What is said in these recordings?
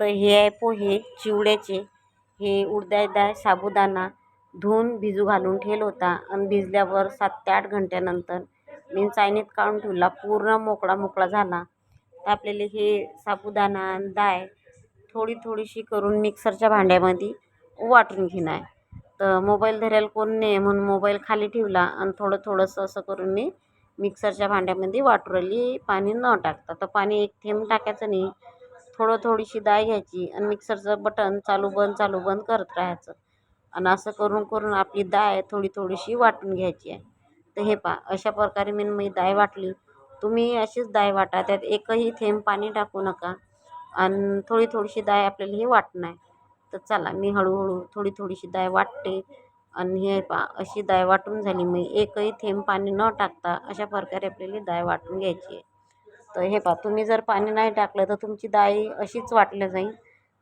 तर हे आहे पोहे चिवड्याचे. हे उडदाची डाळ साबुदाणा धुवून भिजू घालून ठेवला होता आणि भिजल्यावर सात ते आठ घंट्यानंतर मी चाळणीत काढून ठेवला. पूर्ण मोकळा मोकळा झाला. तर आपल्याला हे साबुदाणा आणि डाळ थोडी थोडीशी करून मिक्सरच्या भांड्यामध्ये वाटून घेणं आहे. तर मोबाईल धरायला कोण नाही म्हणून मोबाईल खाली ठेवला आणि थोडं थोडंसं असं करून मी मिक्सरच्या भांड्यामध्ये वाटू राहिली. पाणी न टाकता. तर पाणी एक थेंब टाकायचं नाही. थोडं थोडीशी डाळ घ्यायची आणि मिक्सरचं बटन चालू बंद चालू बंद करत राहायचं. आणि असं करून करून आपली डाळ थोडी थोडीशी वाटून घ्यायची आहे. तर हे पहा अशा प्रकारे मी मी डाळ वाटली. तुम्ही अशीच डाळ वाटा त्यात एकही थेंब पाणी टाकू नका. आणि थोडी थोडीशी डाळ आपल्याला हे वाटणार आहे. तर चला मी हळूहळू थोडी थोडीशी डाळ वाटते. आणि हे पहा अशी डाळ वाटून झाली. मी एकही थेंब पाणी न टाकता अशा प्रकारे आपल्याला डाळ वाटून घ्यायची आहे. तर हे पहा तुम्ही जर पाणी नाही टाकलं तर तुमची डाळ अशीच वाटल्या जाईल.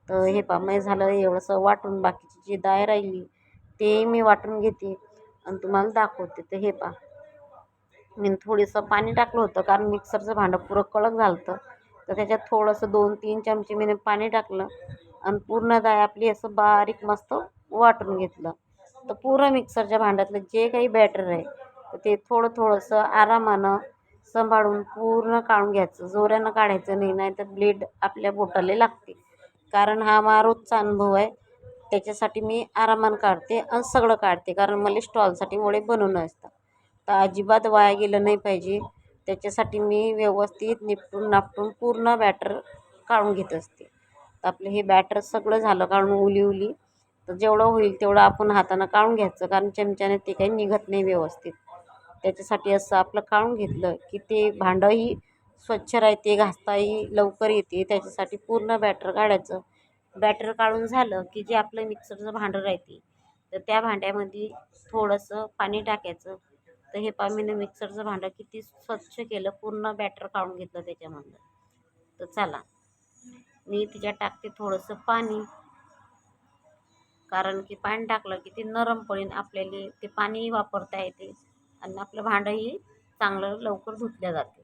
तर हे पहा मी झालं एवढंसं वाटून बाकीची जी डाळ राहिली ते मी वाटून घेते आणि तुम्हाला दाखवते. तर हे पहा मी थोडंसं पाणी टाकलं होतं कारण मिक्सरचं भांडं पुरं कडक झालं होतं तर त्याच्यात थोडंसं दोन तीन चमचे मी पाणी टाकलं आणि पूर्ण डाळ आपली असं बारीक मस्त वाटून घेतलं. तर पूर्ण मिक्सरच्या भांड्यातलं जे काही बॅटर आहे तर ते थोडं थोडंसं आरामानं सांभाळून पूर्ण काढून घ्यायचं. जोऱ्यानं काढायचं नाही नाही तर ब्लेड आपल्या बोटाला लागते. कारण हा मा रोजचा अनुभव आहे. त्याच्यासाठी मी आरामानं काढते आणि सगळं काढते. कारण मला स्टॉलसाठी मुळे बनवणं असतं तर अजिबात वाया गेलं नाही पाहिजे. त्याच्यासाठी मी व्यवस्थित निपटून नापटून पूर्ण बॅटर काढून घेत असते. तर आपलं हे बॅटर सगळं झालं काढून उली उली तर जेवढं होईल तेवढं आपण हातानं काढून घ्यायचं. कारण चमच्याने ते काही निघत नाही व्यवस्थित. त्याच्यासाठी असं आपलं काढून घेतलं की ते भांडंही स्वच्छ राहते घासताही लवकर येते. त्याच्यासाठी पूर्ण बॅटर काढायचं. बॅटर काढून झालं की जे आपलं मिक्सरचं भांडं राहते तर त्या भांड्यामध्ये थोडंसं पाणी टाकायचं. तर हे पहा मिक्सरचं भांडं किती स्वच्छ केलं पूर्ण बॅटर काढून घेतलं त्याच्यामधलं तर चला मी तिच्यात टाकते थोडंसं पाणी. कारण की पाणी टाकलं की ते नरम पडेल आपल्याला ते पाणीही वापरता येते. आणि आपलं भांडंही चांगलं लवकर धुतलं जाते.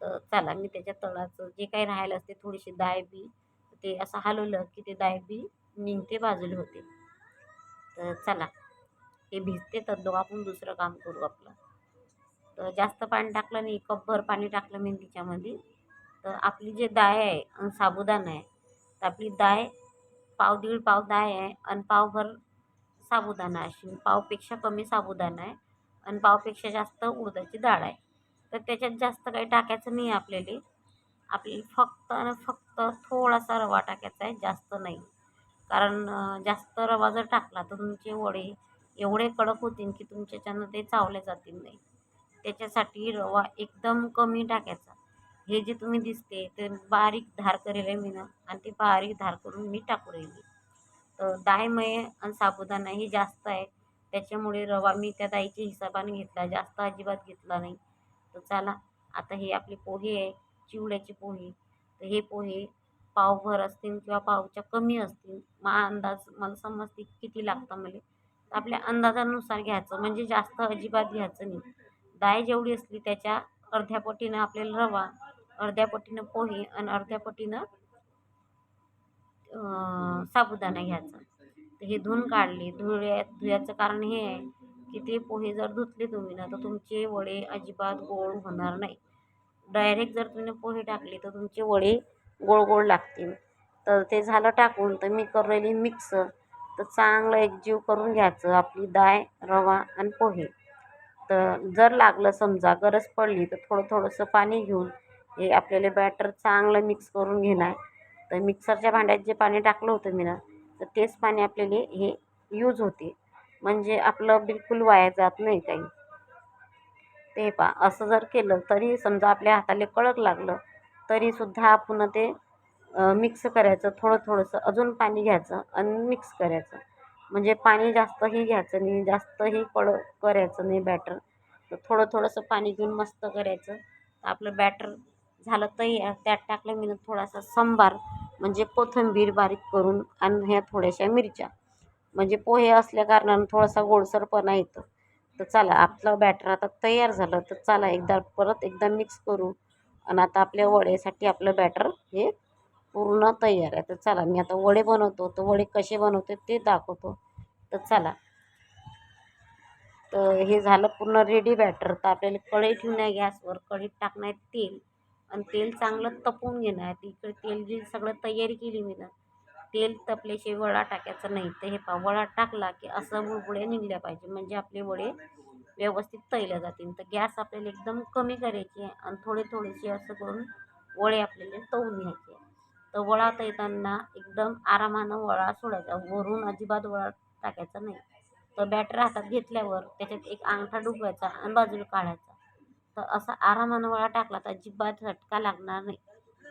तर चला मी त्याच्या तळाचं जे काही राहिलं असते थोडीशी दाय बी ते असं हलवलं की ते डाळ बी निघते बाजूला होते. तर चला हे भिजते तर दो आपण दुसरं काम करू आपलं. तर जास्त पाणी टाकलं नाही कपभर पाणी टाकलं मी तिच्यामध्ये. तर आपली जे दाय आहे आणि साबुदाणा आहे तर आपली दाय पाव दीड पाव दाय आहे आणि पावभर साबुदाणा अशी पावपेक्षा कमी साबुदाणा आहे. आणि पावपेक्षा जास्त उडदाची डाळ आहे. तर त्याच्यात जास्त काही टाकायचं नाही आपल्याला. आपल्याला फक्त आणि फक्त थोडासा रवा टाकायचा आहे जास्त नाही. कारण जास्त रवा जर टाकला तर तुमचे वडे एवढे कडक होतील की तुमच्याच्यानं ते चावले जातील नाही. त्याच्यासाठी रवा एकदम कमी टाकायचा. हे जे तुम्ही दिसते ते बारीक धार करेल आहे मी ना आणि ते बारीक धार करून मी टाकू राहिली. तर डाळमय आणि साबुदाणा हे जास्त आहे. त्याच्यामुळे रवा मी त्या दाईच्या हिशोबाने घेतला जास्त अजिबात घेतला नाही. तर चला आता हे आपले पोहे आहे चिवड्याचे पोहे. तर हे पोहे पावभर असतील किंवा पावच्या कमी असतील मा अंदाज मला समजते किती लागतं मला. तर आपल्या अंदाजानुसार घ्यायचं म्हणजे जास्त अजिबात घ्यायचं नाही. डाळ जेवढी असली त्याच्या अर्ध्या पटीनं आपल्याला रवा अर्ध्या पटीनं पोहे आणि अर्ध्या पटीनं साबुदाणा घ्यायचा. हे धुवून काढले. धुळ्या धुयाचं कारण हे आहे की ते पोहे जर धुतले तुम्ही ना तर तुमचे वडे अजिबात गोड होणार नाही. डायरेक्ट जर तुम्ही पोहे टाकले तर तुमचे वडे गोड गोड लागतील. तर ते झालं टाकून तर मी करलेली मिक्सर मिक्स तर चांगलं एकजीव करून घ्यायचं आपली डाळ रवा आणि पोहे. तर जर लागलं समजा गरज पडली तर थोडं थोडंसं पाणी घेऊन हे आपल्याला बॅटर चांगलं मिक्स करून घेणार. तर मिक्सरच्या भांड्यात जे पाणी टाकलं होतं मी ना तर तेच पाणी आपल्याला हे यूज होते. म्हणजे आपलं बिलकुल वाया जात नाही काही. ते पा असं जर केलं तरी समजा आपल्या हाताला कळक लागलं तरीसुद्धा आपण ते मिक्स करायचं थोडं थोडंसं अजून पाणी घ्यायचं आणि मिक्स करायचं. म्हणजे पाणी जास्तही घ्यायचं नाही जास्तही कळ करायचं नाही बॅटर तर थोडं थोडंसं पाणी घेऊन मस्त करायचं. आपलं बॅटर झालं तयार त्यात टाकलं मी थोडासा संबार. म्हणजे कोथिंबीर बारीक करून आणि ह्या थोड्याशा मिरच्या. म्हणजे पोहे असल्या कारणानं थोडासा गोडसरपणा येतं. तर चला आपलं बॅटर आता तयार झालं तर चला एकदा परत एकदा मिक्स करू आणि आता आपल्या वड्यासाठी आपलं बॅटर हे पूर्ण तयार आहे. तर चला मी आता वडे बनवतो तर वडे कसे बनवते ते दाखवतो. तर चला. तर हे झालं पूर्ण रेडी बॅटर. तर आपल्याला कढई ठेवून आहे गॅसवर कढईत टाकणार आहे तेल. आणि तेल चांगलं तपवून घेणं इकडे तेल जी सगळं तयारी केली मी ना तेल तपल्याशिवाय वडा टाकायचा नाही. तर हे पा वडा टाकला की असं बुळबुळे निघल्या पाहिजे. म्हणजे आपले वडे व्यवस्थित तळले जातील. तर गॅस आपल्याला एकदम कमी करायची आहे आणि थोडे थोडेसे असं करून वडे आपल्याला तळून घ्यायचे तर वडा तळताना एकदम आरामानं वडा सोडायचा. वरून अजिबात वडा टाकायचा नाही. तर बॅटर हातात घेतल्यावर त्याच्यात एक अंगठा डुबवायचा आणि बाजूला काढायचा. तर असा आरामानं वडा टाकला तर अजिबात झटका लागणार नाही.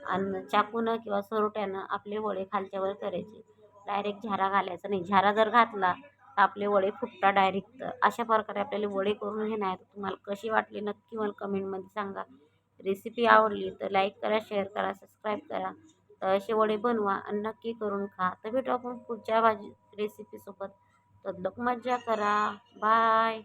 आणि चाकूनं किंवा सरोट्यानं आपले वडे खालच्यावर करायचे. डायरेक्ट झारा घालायचा नाही. झारा जर घातला तर आपले वडे फुटता डायरेक्ट अशा प्रकारे आपल्याला वडे करून घेणार तुम्हाला कशी वाटली नक्की मला कमेंटमध्ये सांगा. रेसिपी आवडली तर लाईक करा शेअर करा सबस्क्राईब करा. तर असे वडे बनवा आणि नक्की करून खा. तर भेटू आपण पुढच्या भाजी रेसिपीसोबत तर मज्जा करा. बाय